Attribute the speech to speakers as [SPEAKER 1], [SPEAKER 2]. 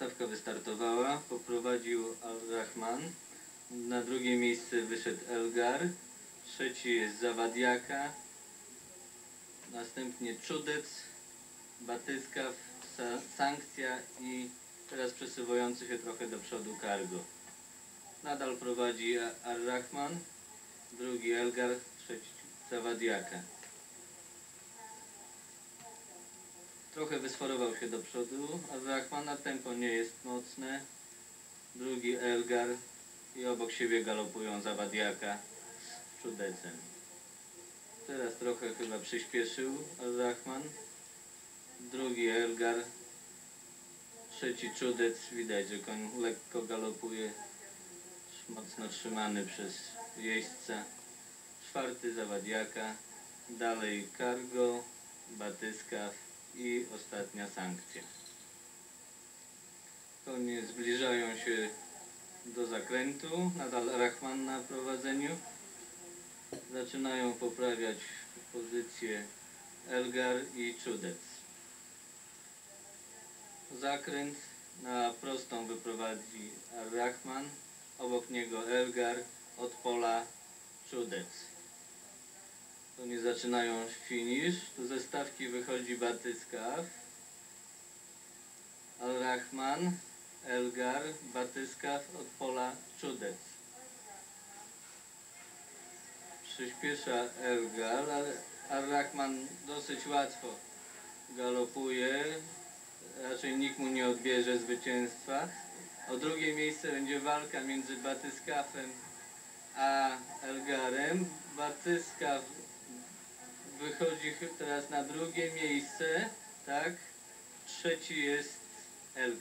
[SPEAKER 1] Stawka wystartowała, poprowadził Al-Rahman. Na drugie miejsce wyszedł Elgar. Trzeci jest Zawadiaka. Następnie Czudec, Batyskaw, Sa Sankcja i teraz przesuwający się trochę do przodu Cargo. Nadal prowadzi A- Ar-Rahman, drugi Elgar, trzeci Zawadiaka. Trochę wysforował się do przodu, a Rahmana tempo nie jest mocne. Drugi Elgar i obok siebie galopują Zawadiaka z Czudecem. Teraz trochę chyba przyspieszył Al-Rahman. Drugi Elgar. Trzeci Czudec. Widać, że koń lekko galopuje. Mocno trzymany przez jeźdźca. Czwarty Zawadiaka. Dalej Cargo, Batyskaw i ostatnia sankcja. Konie zbliżają się do zakrętu. Nadal Rahman na prowadzeniu. Zaczynają poprawiać pozycję Elgar i Czudec. Zakręt na prostą wyprowadzi Rahman, obok niego Elgar, od pola Czudec. To nie zaczynają finish. Tu ze stawki wychodzi Batyskaw, Al-Rahman, Elgar, Batyskaw, od pola Czudec. Przyspiesza Elgar, ale Al-Rahman dosyć łatwo galopuje. Raczej nikt mu nie odbierze zwycięstwa. O drugie miejsce będzie walka między Batyskafem a Elgarem. Batyskaw wychodzi teraz na drugie miejsce, tak? Trzeci jest Elgar.